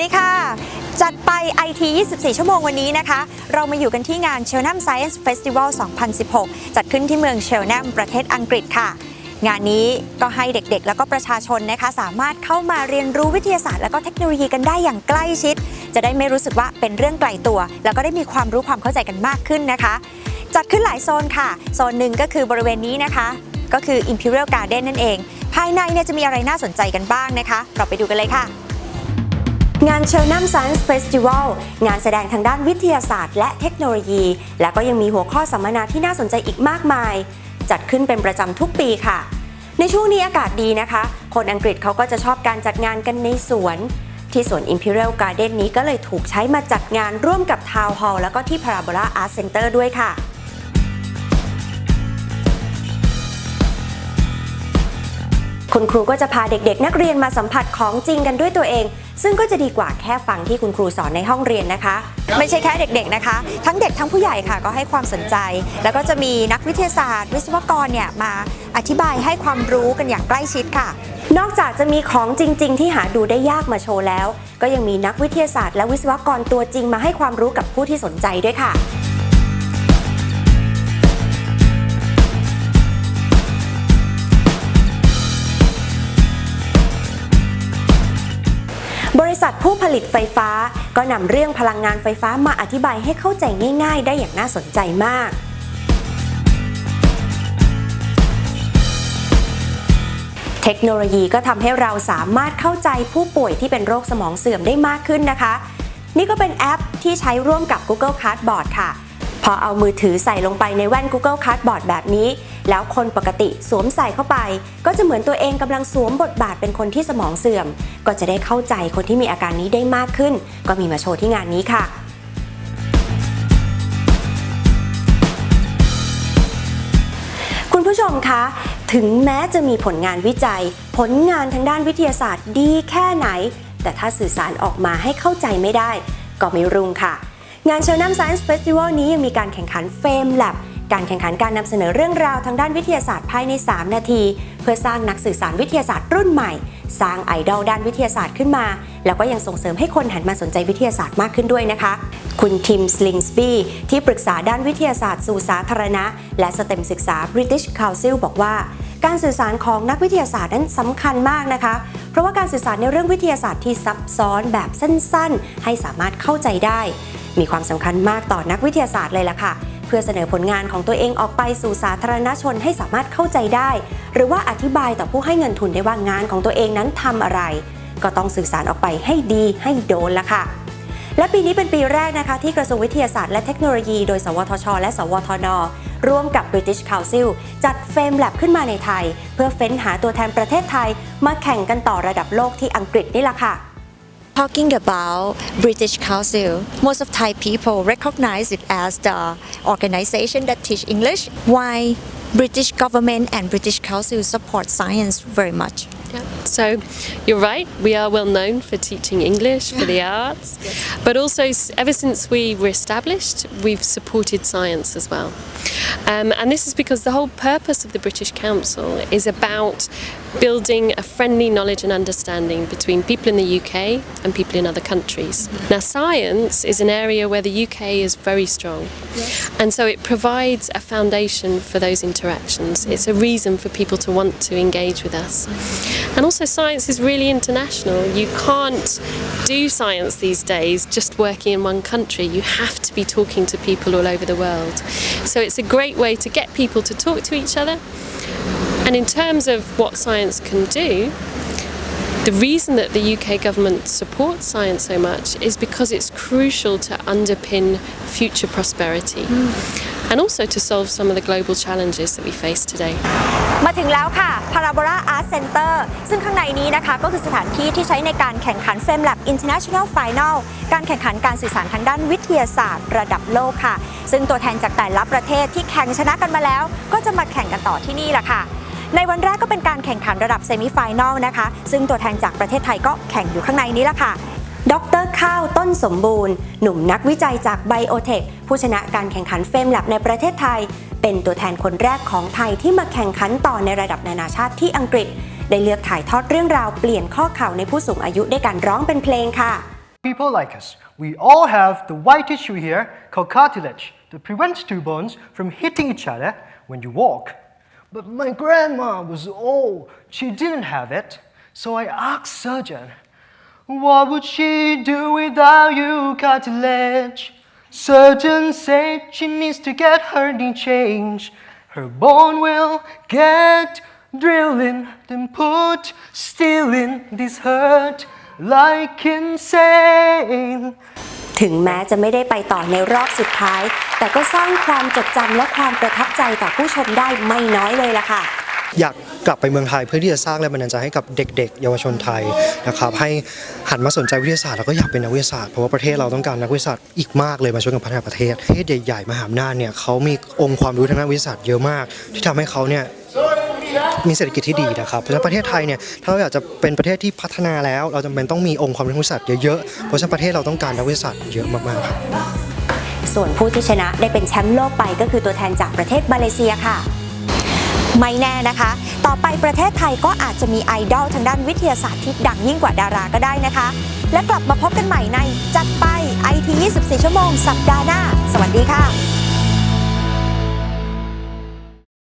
วัดีค่ะ จัดไป IT 24 ชั่วโมงวันนี้นะคะ เรามาอยู่กันที่งาน Cheltenham Science Festival 2016 จัดขึ้นที่เมืองเชลแนมประเทศอังกฤษค่ะ งานนี้ก็ให้เด็กๆ แล้วก็ประชาชนนะคะ สามารถเข้ามาเรียนรู้วิทยาศาสตร์ แล้วก็เทคโนโลยีกันได้อย่างใกล้ชิด จะได้ไม่รู้สึกว่าเป็นเรื่องไกลตัว แล้วก็ได้มีความรู้ความเข้าใจกันมากขึ้นนะคะ จัดขึ้นหลายโซนค่ะ โซนหนึ่งก็คือบริเวณนี้นะคะ ก็คือ Imperial Garden นั่นเอง ภายในเนี่ยจะมีอะไรน่าสนใจกันบ้างนะคะ เราไปดูกันเลยค่ะ งาน Cheltenham Science Festival งานแสดงทางด้านวิทยาศาสตร์และเทคโนโลยี และก็ยังมีหัวข้อสัมมนาที่น่าสนใจอีกมากมาย จัดขึ้นเป็นประจำทุกปีค่ะ ในช่วงนี้อากาศดีนะคะ คนอังกฤษเขาก็จะชอบการจัดงานกันในสวน ที่สวน Imperial Garden นี้ก็เลยถูกใช้มาจัดงานร่วมกับ Town Hall แล้วก็ที่ Parabola Art Center ด้วยค่ะ คุณครูก็จะพาเด็กๆ นักเรียนมาสัมผัสของจริงกันด้วยตัวเอง ซึ่งก็จะดีกว่าแค่ฟังที่คุณครูสอนในห้องเรียนนะคะ ไม่ใช่แค่เด็กๆนะคะ ทั้งเด็กทั้งผู้ใหญ่ค่ะก็ให้ความสนใจ แล้วก็จะมีนักวิทยาศาสตร์ วิศวกรเนี่ยมาอธิบายให้ความรู้กันอย่างใกล้ชิดค่ะ นอกจากจะมีของจริง ๆ ที่หาดูได้ยากมาโชว์แล้ว ก็ยังมีนักวิทยาศาสตร์และวิศวกรตัวจริงมาให้ความรู้กับผู้ที่สนใจด้วยค่ะ ษัทผู้ผลิตไฟฟ้า ก็นำเรื่องพลังงานไฟฟ้ามาอธิบายให้เข้าใจง่าย ๆ ได้อย่างน่าสนใจมาก เทคโนโลยีก็ทำให้เราสามารถเข้าใจผู้ป่วยที่เป็นโรคสมองเสื่อมได้มากขึ้นนะคะ นี่ก็เป็นแอปที่ใช้ร่วมกับ Google Cardboard ค่ะ อเอามือถือใส่ลงไปในแว่น Google Cardboard แบบนี้ แล้วคนปกติสวมใส่เข้าไป ก็จะเหมือนตัวเองกำลังสวมบทบาทเป็นคนที่สมองเสื่อม ก็จะได้เข้าใจคนที่มีอาการนี้ได้มากขึ้น ก็มีมาโชว์ที่งานนี้ค่ะคุณผู้ชมคะ ถึงแม้จะมีผลงานวิจัย ผลงานทางด้านวิทยาศาสตร์ดีแค่ไหน แต่ถ้าสื่อสารออกมาให้เข้าใจไม่ได้ ก็ไม่รุ่งค่ะ งาน Cheltenham Science Festival นี้ยังมีการแข่งขัน Fame Lab การแข่งขันการนำเสนอเรื่องราวทางด้านวิทยาศาสตร์ภายใน 3 นาที เพื่อสร้างนักสื่อสารวิทยาศาสตร์รุ่นใหม่ สร้างไอดอลด้านวิทยาศาสตร์ขึ้นมา แล้วก็ยังส่งเสริมให้คนหันมาสนใจวิทยาศาสตร์มากขึ้นด้วยนะคะ คุณทิมสลิงสปีที่ปรึกษาด้านวิทยาศาสตร์สู่สาธารณะ และสเต็มศึกษา British Council บอกว่า การสื่อสารของนักวิทยาศาสตร์นั้นสำคัญมากนะคะ เพราะว่าการสื่อสารในเรื่องวิทยาศาสตร์ที่ซับซ้อนแบบสั้นๆ ให้สามารถเข้าใจได้ มีความสำคัญมากต่อนักวิทยาศาสตร์เลยล่ะค่ะ เพื่อเสนอผลงานของตัวเองออกไปสู่สาธารณชนให้สามารถเข้าใจได้ หรือว่าอธิบายต่อผู้ให้เงินทุนได้ว่างานของตัวเองนั้นทำอะไร ก็ต้องสื่อสารออกไปให้ดีให้โดนละค่ะและปีนี้เป็นปีแรกนะคะที่กระทรวงวิทยาศาสตร์และเทคโนโลยี โดย สวทช และสวทน ร่วมกับ British Council จัดเฟรมแลบขึ้นมาในไทย เพื่อเฟ้นหาตัวแทนประเทศไทย มาแข่งกันต่อระดับโลกที่อังกฤษนี่แหละค่ะ Talking about British Council, most of Thai people recognize it as the organization that teach English. Why British government and British Council support science very much? Yeah. So you're right, we are well known for teaching English, for the arts, but also ever since we were established, we've supported science as well. Um, and this is because the whole purpose of the British Council is about building a friendly knowledge and understanding between people in the UK and people in other countries. Now, science is an area where the UK is very strong, and so it provides a foundation for those interactions. It's a reason for people to want to engage with us. And also, science is really international. You can't do science these days just working in one country. You have to be talking to people all over the world. So, it's a great way to get people to talk to each other. And in terms of what science can do, the reason that the UK government supports science so much is because it's crucial to underpin future prosperity and also to solve some of the global challenges that we face today. มาถึงแล้วค่ะ Parabola Art Center ซึ่งข้างในนี้นะคะก็คือสถานที่ที่ใช้ในการแข่งขัน Fame Lab International Final การแข่งขันการสื่อสารทางด้านวิทยาศาสตร์ระดับโลกค่ะ ซึ่งตัวแทนจากแต่ละประเทศที่แข่งชนะกันมาแล้ว ก็จะมาแข่งกันต่อที่นี่แหละค่ะ ในวันแรกก็เป็นการแข่งขันระดับเซมิไฟแนลนะคะ ซึ่งตัวแทนจากประเทศไทยก็แข่งอยู่ข้างในนี้แหละค่ะดรข้าวต้นสมบูรณ์ หนุ่มนักวิจัยจากไบโอเทคผู้ชนะการแข่งขันเฟมแลบในประเทศไทย เป็นตัวแทนคนแรกของไทยที่มาแข่งขันต่อในระดับนานาชาติที่อังกฤษ ได้เลือกถ่ายทอดเรื่องราวเปลี่ยนข้อเข่าในผู้สูงอายุด้วยการร้องเป็นเพลงค่ะ People like us, we all have the white tissue here called cartilage that prevents two bones from hitting each other when you walk. But my grandma was old, she didn't have it. So I asked surgeon, what would she do without you, cartilage? Surgeon said she needs to get her knee changed. Her bone will get drilling, then put steel in this hurt like insane. ถึงแม้จะไม่ได้ไปต่อในรอบสุดท้าย แต่ก็สร้างความจดจำและความประทับใจต่อผู้ชมได้ไม่น้อยเลยล่ะค่ะอยากกลับไปเมืองไทยเพื่อที่จะสร้างแรงบันดาลใจให้กับเด็ก ๆ เยาวชนไทยนะครับให้หันมาสนใจวิทยาศาสตร์แล้วก็อยากเป็นนักวิทยาศาสตร์เพราะว่าประเทศเราต้องการนักวิทยาศาสตร์อีกมากเลยมาช่วยกันพัฒนาประเทศประเทศใหญ่ๆมหาอำนาจเนี่ยเขามีองค์ความรู้ทางด้านวิทยาศาสตร์เยอะมาก ที่ทำให้เขาเนี่ย มีเศรษฐกิจที่ดีนะครับเพราะฉะนั้นประเทศไทยเนี่ยถ้าเราอยากจะเป็นประเทศที่พัฒนาแล้ว เราจำเป็นต้องมีองค์ความรู้วิทยาศาสตร์เยอะๆเพราะฉะนั้นประเทศเราต้องการนักวิทยาศาสตร์เยอะมากๆครับส่วนผู้ที่ชนะได้เป็นแชมป์โลกไปก็คือตัวแทนจากประเทศมาเลเซียค่ะ ไม่แน่นะคะ ต่อไปประเทศไทยก็อาจจะมีไอดอลทางด้านวิทยาศาสตร์ที่ดังยิ่งกว่าดาราก็ได้นะคะ และกลับมาพบกันใหม่ในจัดไป IT 24 ชั่วโมง สัปดาห์หน้า สวัสดีค่ะ